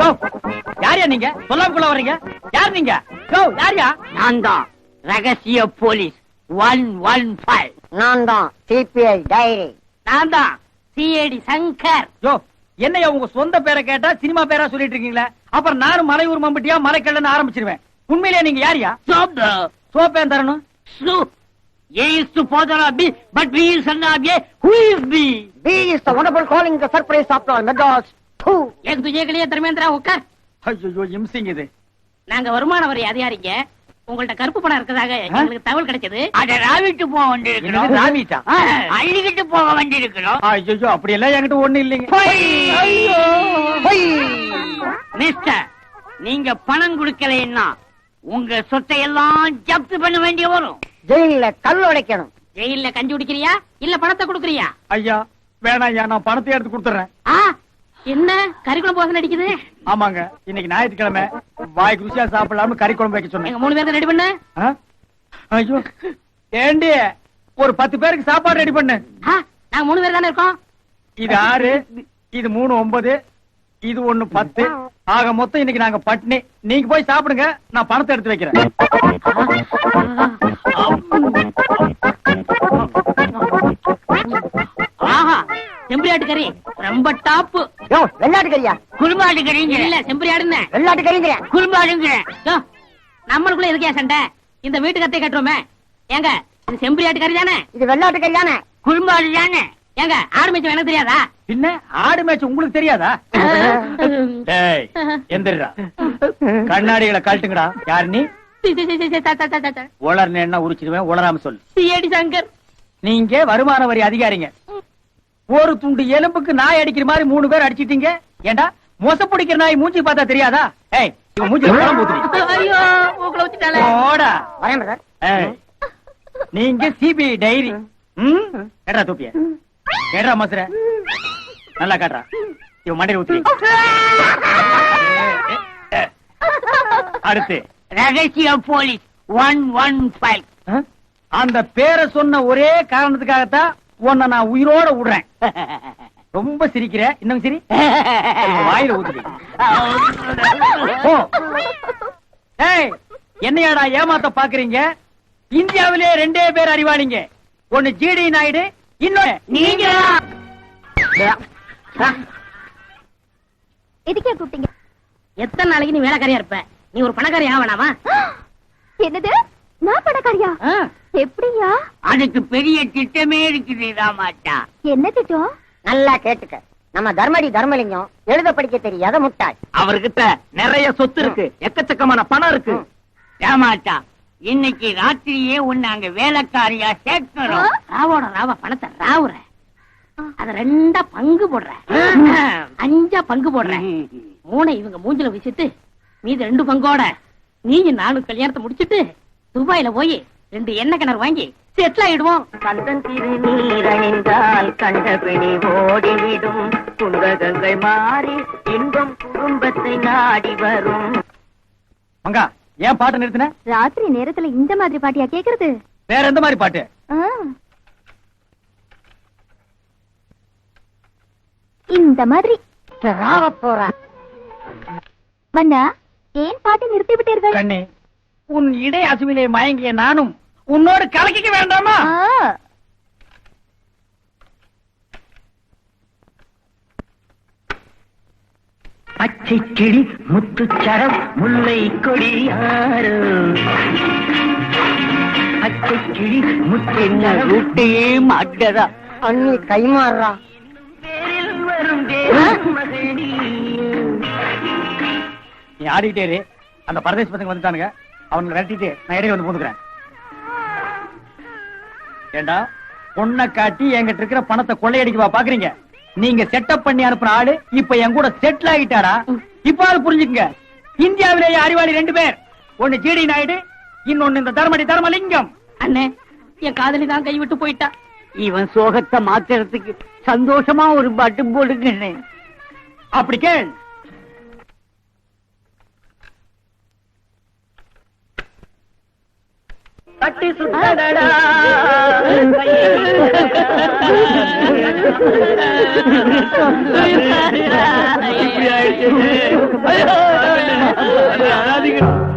கோ யாரியா நீங்க? சொல்லாமக்குள்ள வர்றீங்க? யார் நீங்க? கோ யாரியா? நான் தான் ரகசிய போலீஸ். One one five. நான் தான் சிபிஐ டைரி. நான் தான் சிஐடி சங்கர். யோ என்னையா உங்க சொந்த பேரை கேட்டா சினிமா பேரா சொல்லிட்டு இருக்கீங்களே? அப்புறம் நானும் மலையூர் மம்பட்டியா மலைக்கல்லன்னு ஆரம்பிச்சிருவேன். உண்மையிலேயே நீங்க யாரியா? சோப் ஏன் தரணும்? A is to father of B, but B is son of A. Who is B? B is the wonderful calling the surprise after Madras. Who? ஏன் துஜேகலையே தர்மேந்திரா உட்கார் ஐயோ இம்சிங் இது. நாங்க வருமான வரி அதிகாரிங்க. உங்கள்ட்ட கருப்பு பணம் இருக்கதாக எங்களுக்கு தகவல் கிடைச்சது. அட ராவிட்டு போக வேண்டியிருக்கிறோம். ராவிட்டா? அள்ளிக்கிட்டு போக வேண்டியிருக்கிறோம். ஐயோ அப்படி எல்லாம் என்கிட்ட ஒண்ணு இல்லைங்க. மிஸ்டர் நீங்க பணம் கொடுக்கலைன்னா உங்க சொத்தை எல்லாம் ஜப்து பண்ண வேண்டிய வரும் ஜெயில கல் உடைக்கணும். ஜெயில்ல கஞ்சி குடிக்கிறியா? இல்ல பணத்தை கொடுக்கறியா? ஐயா வேணாம் ஐயா நான் பணத்தை எடுத்து கொடுத்துறேன். ஆ என்ன? கறிக்குழம்பு வாசனை அடிக்குது? ஆமாங்க இன்னைக்கு ஞாயிற்றுக்கிழமை. வாய் ருசியா சாப்பிடலாம்னு கறி குழம்பு வைக்க சொன்னேன். மூணு பேருக்கு ரெடி பண்ணு. ஆ? ஐயோ ஏண்டி ஒரு பத்து பேருக்கு சாப்பாடு ரெடி பண்ணு. நாங்க மூணு பேர் தானே இருக்கோம். இது ஆறு இது மூணு ஒன்பது இது ஒண்ணு பத்து. ஆக மொத்தம் இன்னைக்கு நாங்க பட்னி நீங்க போய் சாப்பிடுங்க நான் பணத்தை எடுத்து வைக்கிறேன். ஆஹா செம்பரியாட்டு கறி ரொம்ப டாப்பு. யோ வெள்ளாட்டு கறியா குருமாட்டு கறி இல்ல செம்பரியாடுன்னு வெள்ளாட்டு கறிங்கிற குருமாடுங்க நம்மளுக்குள்ள எதுக்கே சண்டை? இந்த வீட்டு கத்தை கட்டுறோமே. ஏங்க இது செம்பரியாட்டு கறி தானே இது வெள்ளாட்டு கறியானே குருமாடு தானே ஏங்க ஆரம்பிச்சோம் எனக்கு தெரியாதா? பின்ன ஆடு மேட்ச் உங்களுக்கு தெரியாதா? டேய் எந்திரா கண்ணாடிகளை கழட்டுங்கடா. யார் நீ? உளர்ன என்ன உரிச்சிடுவேன் உளராம சொல்லு. சிஏடி சங்கர். நீங்க வருமான வரி அதிகாரிங்க. ஒரு துண்டு எலும்புக்கு நாய் அடிக்கிற மாதிரி மூணு பேர் அடிச்சிட்டீங்க. ஏண்டா? மொச பிடிக்கிற நாய் மூஞ்சி பார்த்தா தெரியாதா? ஏய் வரேன் பிரதர் ஏய், நீங்க சிபிஐ டைரி. ம்? தூப்பிய கேட்டா மசுர நல்லா காட்டுறா இவன் மண்டையில் ஊத்தி அடுத்து. ரகசிய போலீஸ் ஒன் ஒன் ஃபைவ். அந்த பேரை சொன்ன ஒரே காரணத்துக்காகத்தான் உன்னை நான் உயிரோட விடுறேன். ரொம்ப சிரிக்கிற. இன்னும் சரி. வாயில ஊத்துறீ என்னையாடா ஏமாத்த பாக்குறீங்க? இந்தியாவிலே ரெண்டே பேர் அறிவாளிங்க. ஒன்னு ஜிடி நாயுடு இன்னொன்னு நீங்க எதுக்கே கூப்பிட்டீங்க? எத்தனை நாளைக்கு நீ வேலைக்காரியா இருப்ப? நீ ஒரு பணக்காரி ஆவணாமா என்னது? நான் பணக்காரியா? எப்படியா? அதுக்கு பெரிய திட்டமே இருக்குது ராமாட்டா என்ன திட்டம்? நல்லா கேட்டுக்க. நம்ம தர்மடி தர்மலிங்கம் எழுத படிக்க தெரியாத முட்டாள். அவர்கிட்ட நிறைய சொத்து இருக்கு. எக்கச்சக்கமான பணம் இருக்கு. ராமாட்டா இன்னைக்கு ராத்திரியே உன்னை அங்க வேலைக்காரியா சேர்க்கணும்? ராவோட ராவ பணத்தை ராவுற அத ரெண்டா பங்கு போடுற அஞ்சா பங்கு போடுற மூணை இவங்க மூஞ்சில வீசிட்டு மீதி ரெண்டு பங்கோட நீங்க நானும் கல்யாணத்தை முடிச்சிட்டு துபாயில போய் ரெண்டு எண்ணெய் கிணறு வாங்கி செட்டில் ஆயிடுவோம். கந்தன் திருநீரணிந்தால் கண்டபிணி ஓடிவிடும். குந்தகங்கள் மாறி இன்பம் குடும்பத்தை நாடி வரும். மங்கா ஏன் பாட்டு நிறுத்தின? ராத்திரி நேரத்துல இந்த மாதிரி பாட்டியா கேக்குறது? வேற எந்த மாதிரி பாட்டு. இந்த மாதிரி. வண்ணா ஏன் பாட்டை நிறுத்தி விட்டீர்கள் கண்ணே உன் இடை அசுவிலே மயங்கிய நானும் உன்னோடு கலக்கிக்க வேண்டாமா? பச்சை கிளி முத்துச்சரம் முல்லை கொடியாறு பச்சை கிளி முத்துச்சரம் விட்டையே மாட்டதா அண்ணி கைமாறா நீ ஆடிக்கிட்டே இரு. அந்த பரதேச பசங்க வந்துட்டானுங்க. அவங்களை விரட்டிட்டு நான் இடையில வந்து போந்துக்கிறேன். ஏண்டா? பொண்ணை காட்டி என்கிட்ட இருக்கிற பணத்தை கொள்ளையடிக்கவா பாக்குறீங்க? நீங்க செட்டப் பண்ணி அனுப்புற ஆளு இப்ப என் கூட செட்டில் ஆகிட்டாரா? இப்ப புரிஞ்சுக்குங்க. இந்தியாவிலேயே அறிவாளி ரெண்டு பேர். ஒண்ணு ஜிடி நாயுடு இன்னொன்னு இந்த தர்மடி தர்மலிங்கம். அண்ணே என் காதலி தான் கைவிட்டு போயிட்டா. இவன் சோகத்தை மாத்துறதுக்கு சந்தோஷமா ஒரு பட்டு போடுங்க அப்படி கேள். தட்டி சுத்தடடா இப்படி ஆயிடுச்சு.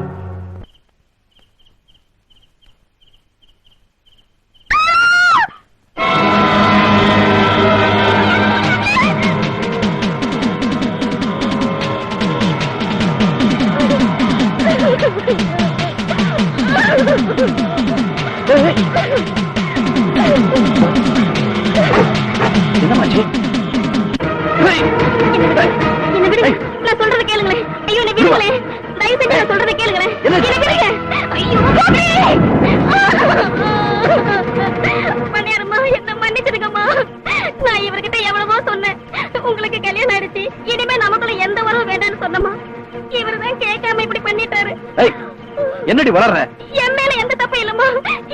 வளர்ற. என் மேல எந்த தப்பு இல்லம்மா.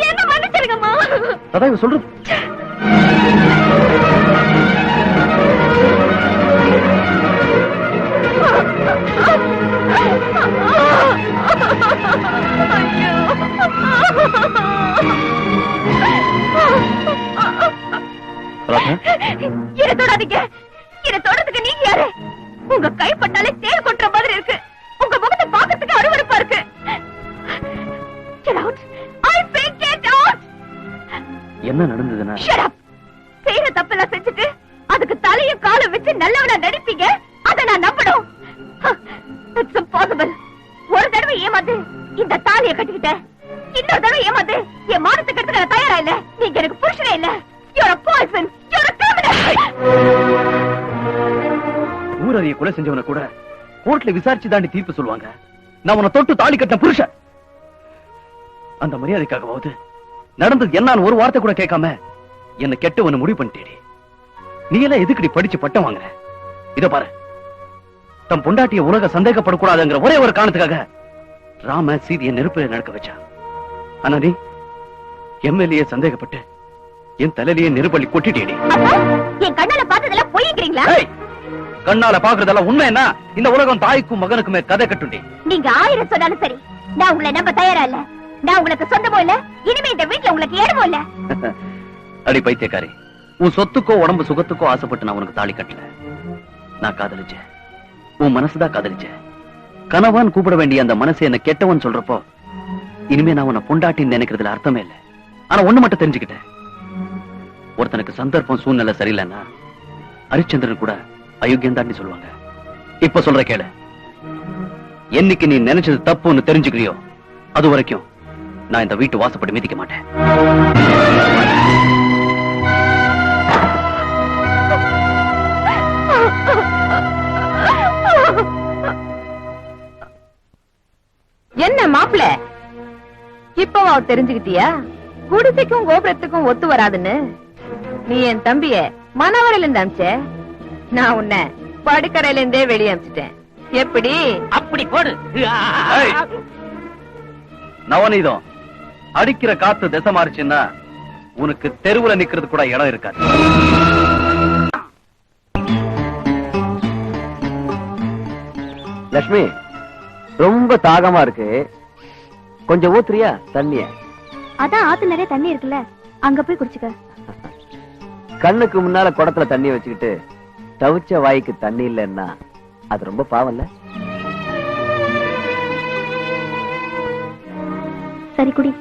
என்ன மன்னிச்சிருங்கம்மா. அதான் இவ சொல்றது. இதை தொடாதீங்க. இதை தொடறதுக்கு நீங்க யாரு? உங்க கைப்பட்டாலே என்ன! செய்யற தப்பெல்லாம் செஞ்சுட்டு அதுக்கு தலையும் காலும் வச்சு நல்லவனா நடிப்பீங்க அதை நான் நம்பணும் It's impossible. ஒரு தடவை ஏமாந்து இந்த தாலியை கட்டிக்கிட்ட இன்னொரு தடவை ஏமாந்து என் மானத்தை கட்டுக்க நான் தயாரா இல்ல நீங்க எனக்கு புருஷனே இல்ல a poison! You're a criminal! ஊரறிய கொலை செஞ்சவன கூட கோர்ட்ல விசாரிச்சு தாண்டி தீர்ப்பு சொல்லுவாங்க நான் உன்னை தொட்டு தாலி கட்டின புருஷன் அந்த மரியாதைக்காகவாவது நடந்தது என்னன்னு ஒரு வார்த்தை கூட கேட்காம என்ன கெட்டவன முடிவு பண்ணிட்டேடி. நீ எல்லாம் எதுக்குடி படிச்சு பட்டம் வாங்குற? இத பாரு. தம் பொண்டாட்டிய உலக சந்தேகப்படக்கூடாதுங்கிற ஒரே ஒரு காரணத்துக்காக ராம சீதையை நெருப்பில நடக்க வச்சான். ஆனா நீ எம்எல்ஏ சந்தேகப்பட்டு என் தலையிலேயே நெருப்பள்ளி கொட்டிட்டேடி. என் கண்ணால பார்த்ததெல்லாம் பொய்க்கிறீங்களா ஏய், கண்ணால பாக்குறதெல்லாம் உண்மை என்ன? இந்த உலகம் தாய்க்கும் மகனுக்குமே கதை கட்டுண்டி. நீங்க ஆயிரம் சொன்னாலும் சரி. நான் உங்களை நம்ப தயாரா இல்ல? நான் உங்களுக்கு சொந்தமோ இல்ல? இனிமே இந்த வீட்டுல உங்களுக்கு இடமோ இல்ல? அடி பைத்தியக்காரி உன் சொத்துக்கோ உடம்பு சுகத்துக்கோ ஆசைப்பட்டு நான் உனக்கு தாலி கட்டல. நான் காதலிச்சேன். உன் மனசுதான் காதலிச்சேன். கணவான் கூப்பிட வேண்டிய அந்த மனசை என்ன கெட்டவன் சொல்றப்போ இனிமே நான் உன்னை பொண்டாட்டின்னு நினைக்கிறதுல அர்த்தமே இல்லை. ஆனா ஒண்ணு மட்டும் தெரிஞ்சுக்கிட்டேன். ஒருத்தனுக்கு சந்தர்ப்பம் சூழ்நிலை சரியில்லைன்னா ஹரிச்சந்திரன் கூட அயோக்கியம் தாண்டி சொல்லுவாங்க. இப்ப சொல்ற கேளு. என்னைக்கு நீ நினைச்சது தப்புன்னு தெரிஞ்சுக்கிறியோ அது வரைக்கும் நான் இந்த வீட்டு வாசப்படி மிதிக்க மாட்டேன். என்ன மாப்பிள? இப்பவா தெரிஞ்சுக்கிட்டியா? குடிசைக்கும் கோபுரத்துக்கும் ஒத்து வராதுன்னு. நீ என் தம்பிய மனவரையில இருந்து அமிச்ச? நான் உன்னை படுக்கரையில இருந்தே வெளியே அமிச்சிட்டேன். எப்படி? அப்படி போடு. நவநீதம் அடிக்கிற காத்து திசை மாறிச்சுன்னா உனக்கு தெருவுல நிக்கிறது கூட இடம் இருக்காது. லட்சுமி ரொம்ப தாகமா இருக்கு. கொஞ்சம் ஊத்துறியா? தண்ணிய. அதான் ஆத்து நிறைய தண்ணி இருக்குல்ல அங்க போய் குடிச்சுக்க. கண்ணுக்கு முன்னால குடத்துல தண்ணி வச்சுக்கிட்டு தவிச்ச வாய்க்கு தண்ணி இல்லைன்னா அது ரொம்ப பாவம்ல. சரி குடி.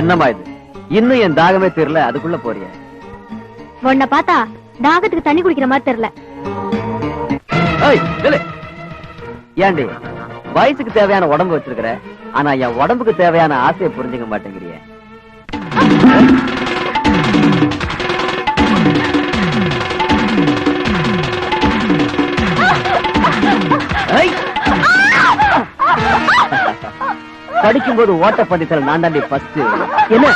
என்னம்மா இது? இன்னும் என் தாகமே தெரியல அதுக்குள்ள போறிய. உன்னை பார்த்தா தாகத்துக்கு தண்ணி குடிக்கிற மாதிரி தெரியல. ஏண்டி வயசுக்கு தேவையான உடம்பு வச்சிருக்கிற ஆனா என் உடம்புக்கு தேவையான ஆசையை புரிஞ்சுக்க மாட்டேங்கிறிய. படிக்கும்போது ஓட்ட பண்டித்தல் நான் தாண்டி ஃபர்ஸ்ட் என்ன?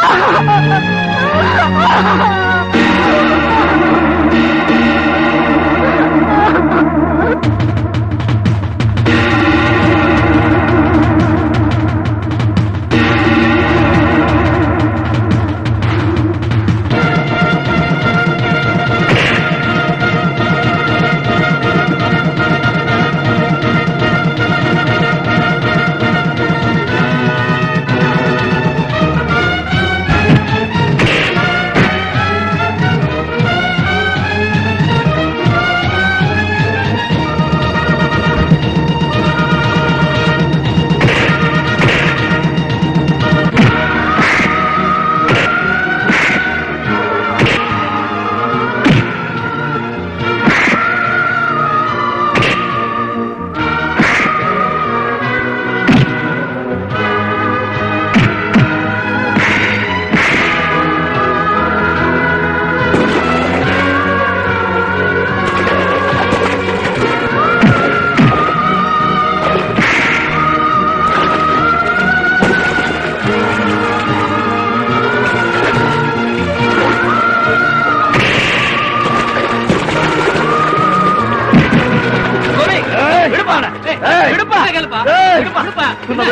啊哈哈哈哈哈哈哈哈哈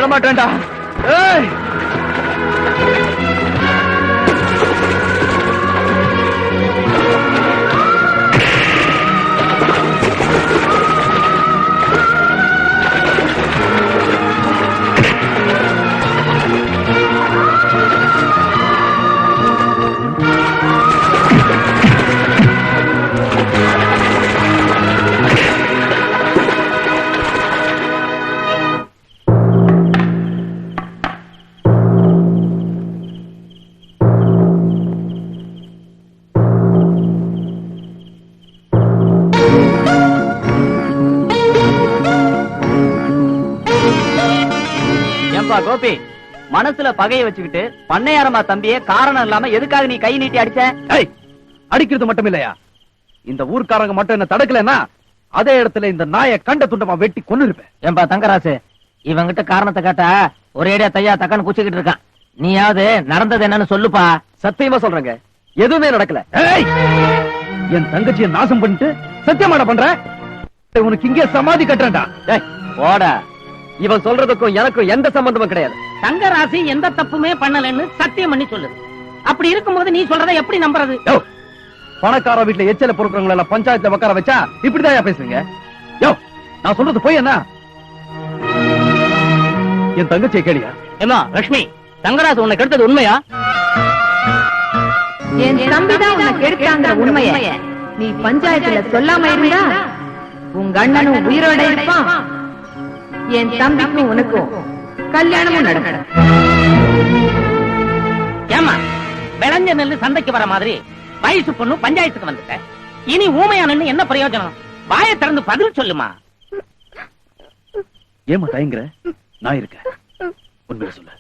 மாட்டேன்டா ஏய் ஏன்பா மனசுல பகைய வச்சுக்கிட்டு பண்ணையாரமா தம்பியே காரணம் இல்லாம எதுக்காக நீ கை நீட்டி அடிச்ச? அடிக்கிறது மட்டும் இல்லையா? இந்த ஊர்க்காரங்க மட்டும் என்ன தடுக்கலன்னா அதே இடத்துல இந்த நாயை கண்ட துண்டமா வெட்டி இருப்பேன் ஏன்பா தங்கராசு இவங்கிட்ட காரணத்தை கேட்டா ஒரேடியா தையா தக்கான்னு குச்சிக்கிட்டு இருக்கான். நீயாவது நடந்தது என்னன்னு சொல்லுப்பா. சத்தியமா சொல்றேங்க. எதுவுமே நடக்கல. என் தங்கச்சியை நாசம் பண்ணிட்டு சத்தியமாட பண்ற? உனக்கு இங்கே சமாதி கட்டுறேன்டா. போடா. இவன் சொல்றதுக்கும் எனக்கும் எந்த சம்பந்தமும் கிடையாது. தங்கராசி எந்த தப்புமே பண்ணலன்னு சத்தியம் பண்ணி சொல்லுது அப்படி இருக்கும்போது நீ சொல்றதை எப்படி நம்புறது? பணக்கார வீட்டுல எச்சல பொறுக்கிறவங்க எல்லாம் பஞ்சாயத்துல உட்கார வச்சா இப்படிதான் பேசுவீங்க யோ நான் சொல்றது போய் என்ன? என் தங்கச்சியை கேளியா ஏமா லட்சுமி தங்கராசு உன்னை கெடுத்தது உண்மையா? என் தம்பிதான் உன்னை கெடுத்தாங்கிற உண்மைய. நீ பஞ்சாயத்துல சொல்லாம இருந்தா உங்க அண்ணனும் உயிரோட இருப்பான். என் தம்பிக்கும் உனக்கும் கல்யாணமும் நடக்கும். ஏமா விளைஞ்ச நெல்லு சந்தைக்கு வர மாதிரி வயசு பொண்ணு பஞ்சாயத்துக்கு வந்துட்ட. இனி ஊமையா நின்னு என்ன பிரயோஜனம்? வாயை திறந்து பதில் சொல்லுமா? ஏமா தயங்குற? நான் இருக்கேன். உண்மையை சொல்லு.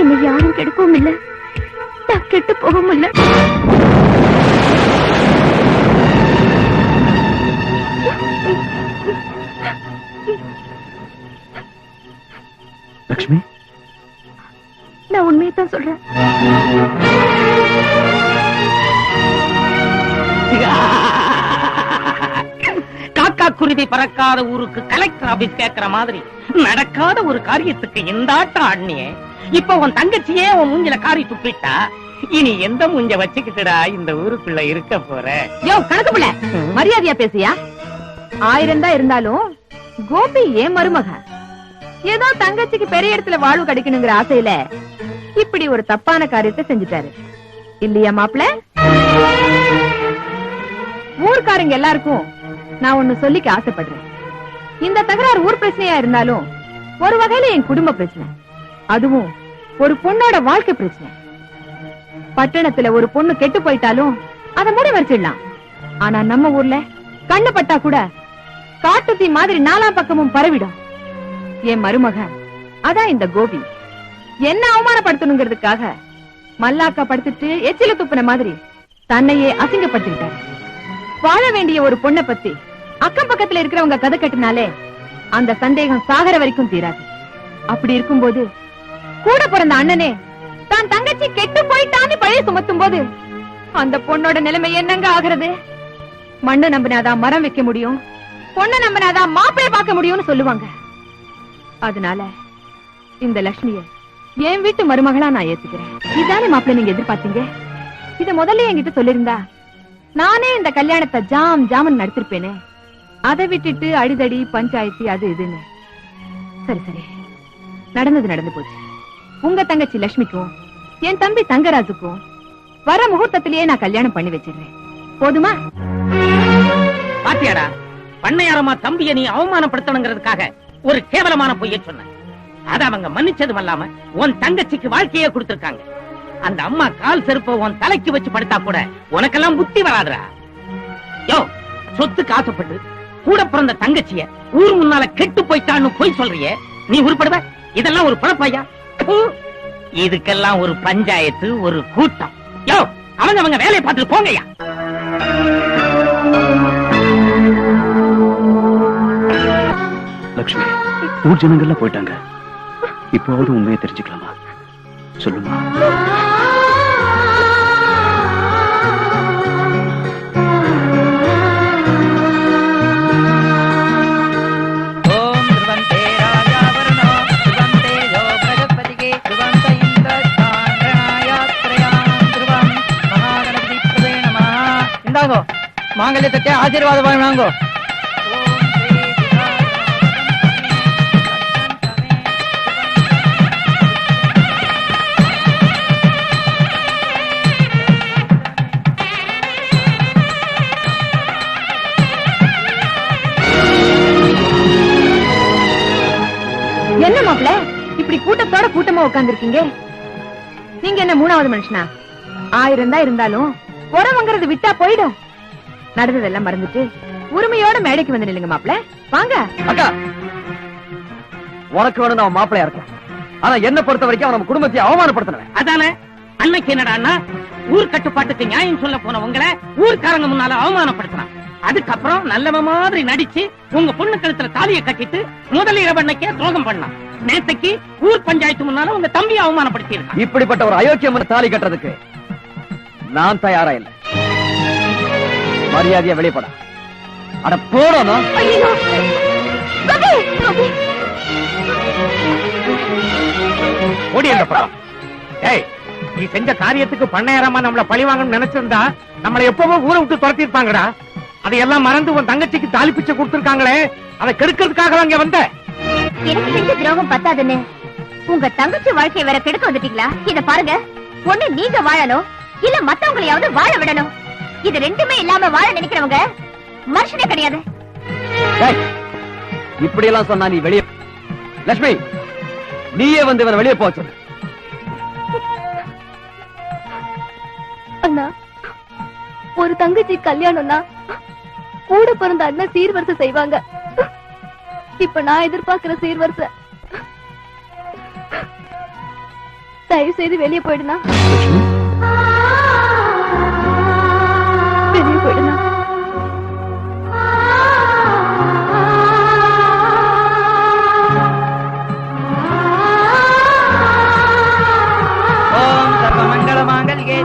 என்னை யாரும் கெடுக்கவும் இல்ல. நான் கெட்டு போகவும் இல்ல. லட்சுமி? நான் உண்மையை தான் சொல்றேன். காக்கா குருவி பறக்காத ஊருக்கு கலெக்டர் ஆபீஸ் கேக்குற மாதிரி நடக்காத ஒரு காரியத்துக்கு இந்த ஆட்டம் ஆடினியே. இப்ப உன் தங்கச்சியே உன் மூஞ்சில காரி துப்பிட்டா இனி எந்த மூஞ்ச வச்சுக்கிட்டுடா இந்த ஊருக்குள்ள இருக்க போற? யோ கணக்கு பிள்ளை மரியாதையா பேசியா ஆயிரம் தான் இருந்தாலும் கோபி ஏன் மருமக? ஏதோ தங்கச்சிக்கு பெரிய இடத்துல வாழ்வு கிடைக்கணுங்கிற ஆசையில இப்படி ஒரு தப்பான காரியத்தை செஞ்சுட்டாரு. இல்லையா மாப்பிள ஊர்க்காரங்க எல்லாருக்கும் நான் ஒண்ணு சொல்லிக்க ஆசைப்படுறேன். இந்த தகராறு ஊர் பிரச்சனையா இருந்தாலும் ஒரு வகையில என் குடும்ப பிரச்சனை. அதுவும் ஒரு பொண்ணோட வாழ்க்கை பிரச்சனை. பட்டணத்துல ஒரு பொண்ணு கெட்டு போயிட்டாலும் அத முடி வச்சிடலாம். ஆனா நம்ம ஊர்ல கண்ணு பட்டா கூட காட்டுத்தி மாதிரி நாலா பக்கமும் பரவிடும். என் மருமக அதான் இந்த கோபி. என்ன அவமானப்படுத்தணுங்கிறதுக்காக மல்லாக்கா படுத்துட்டு எச்சில துப்புன மாதிரி தன்னையே அசிங்கப்படுத்திக்கிட்டாரு. வாழ வேண்டிய ஒரு பொண்ணை பத்தி அக்கம் பக்கத்துல இருக்கிறவங்க கதை கட்டினாலே அந்த சந்தேகம் சாகர வரைக்கும் தீராது. அப்படி இருக்கும்போது கூட பிறந்த அண்ணனே தான் தங்கச்சி கெட்டு போயிட்டான்னு பழைய சுமத்தும் போது அந்த பொண்ணோட நிலைமை என்னங்க ஆகுறது? மண்ணை நம்பினாதான் மரம் வைக்க முடியும் பொண்ணை நம்பினாதான் மாப்பிள்ளை பார்க்க முடியும்னு சொல்லுவாங்க. அதனால இந்த லட்சுமிய என் வீட்டு மருமகளா நான் ஏத்துக்கிறேன். இதானே மாப்பிள்ள நீங்க எதிர்பார்த்தீங்க? இத முதல்ல என்கிட்ட சொல்லிருந்தா நானே இந்த கல்யாணத்தை ஜாம் ஜாமன் நடத்திருப்பேனே. அதை விட்டுட்டு அடிதடி பஞ்சாயத்து அது இதுன்னு. சரி சரி. நடந்தது நடந்து போச்சு. உங்க தங்கச்சி லட்சுமிக்கும் என் தம்பி தங்கராஜுக்கும் வர முகூர்த்தத்திலேயே நான் கல்யாணம் பண்ணி வச்சிடுறேன். போதுமா? பாத்தியாடா. பண்ணையாரமா தம்பிய நீ அவமானப்படுத்தணுங்கிறதுக்காக ஒரு கேவலமான பொய்ய சொன்ன. அத அவங்க மன்னிச்சதும் அல்லாம உன் தங்கச்சிக்கு வாழ்க்கையே கொடுத்திருக்காங்க. அந்த அம்மா கால் செருப்ப உன் தலைக்கு வச்சு படுத்தா கூட உனக்கெல்லாம் புத்தி வராதுரா யோ சொத்துக்கு ஆசைப்பட்டு கூட பிறந்த தங்கச்சிய ஊர் முன்னால கெட்டு போயிட்டான்னு போய் சொல்றியே. நீ உருப்படுவ? இதெல்லாம் ஒரு பழப்பையா இதுக்கெல்லாம் ஒரு பஞ்சாயத்து ஒரு கூட்டம். யோ அவங்க அவங்க வேலையை பார்த்துட்டு போங்கய்யா. லக்ஷ்மி ஊர் ஜனங்கள்ல போயிட்டாங்க. இப்போவாவது உண்மையை தெரிஞ்சுக்கலாமா? சொல்லுமா? மாங்கல்யத்தை ஆசீர்வாதம் வாங்கோ. மாப்பிள இப்படி கூட்டத்தோட கூட்டமா உட்கார்ந்திருக்கீங்க நீங்க என்ன மூணாவது மனுஷனா? ஆயிரம் தான் இருந்தாலும் உறவுங்கிறது விட்டா போயிடும். நடந்ததெல்லாம் மறந்துட்டு உரிமையோட மேடைக்கு வந்து நில்லுங்க மாப்பிள. வாங்க. அக்கா உனக்கு வேணும் அவன் மாப்பிளையா இருக்கும். ஆனா என்ன பொறுத்த வரைக்கும் அவன் நம்ம குடும்பத்தை அவமானப்படுத்தினவன். அதானே? அன்னைக்கு என்னடான்னா ஊர் கட்டுப்பாட்டுக்கு நியாயம் சொல்ல போன உங்களை ஊர்க்காரங்க முன்னால அவமானப்படுத்தினான் அதுக்கப்புறம் நல்லவ மாதிரி நடிச்சு உங்க பொண்ணு கழுத்துல தாலியை கட்டிட்டு முதல் இரவண்ணைக்கே துரோகம் பண்ணான் நேத்தைக்கு ஊர் பஞ்சாயத்து முன்னால உங்க தம்பியை அவமானப்படுத்தி இப்படிப்பட்ட ஒரு அயோக்கியம் தாலி கட்டுறதுக்கு நான் தயாரா இல்லை. மரியாதையா வெளிப்பட. அட போடணும். ஓடி அந்த பக்கம் ஏய் நீ செஞ்ச காரியத்துக்கு பண்ணையாரமா நம்மள பழி வாங்கணும்னு நினைச்சிருந்தா நம்மள எப்பவோ ஊரை விட்டு துரத்தி இருப்பாங்கடா அதையெல்லாம் மறந்து உன் தங்கச்சிக்கு தாலி பிச்சை கொடுத்திருக்காங்களே அதை கெடுக்கிறதுக்காக அங்க வந்த? எனக்கு செஞ்ச துரோகம் பத்தாதுன்னு. உங்க தங்கச்சி வாழ்க்கைய வேற கெடுக்க வந்துட்டீங்களா? இத பாருங்க. ஒண்ணு நீங்க வாழணும் இல்ல மத்தவங்களையாவது வாழ விடணும். இது ரெண்டுமே இல்லாம வாழ நினைக்கிறவங்க மனுஷனே கிடையாது. இப்படி எல்லாம் சொன்னா நீ வெளியே லட்சுமி நீயே வந்து இவனை வெளியே போச்சு அண்ணா ஒரு தங்கச்சி கல்யாணம்னா கூட பிறந்த அண்ணன் சீர்வரிசை செய்வாங்க. இப்ப நான் எதிர்பார்க்கிற சீர்வரிசை. தயவு செய்து வெளியே போயிடுனா வெளியே போயிடுனா ஓம் சர்வ மங்கள மாங்கல்யே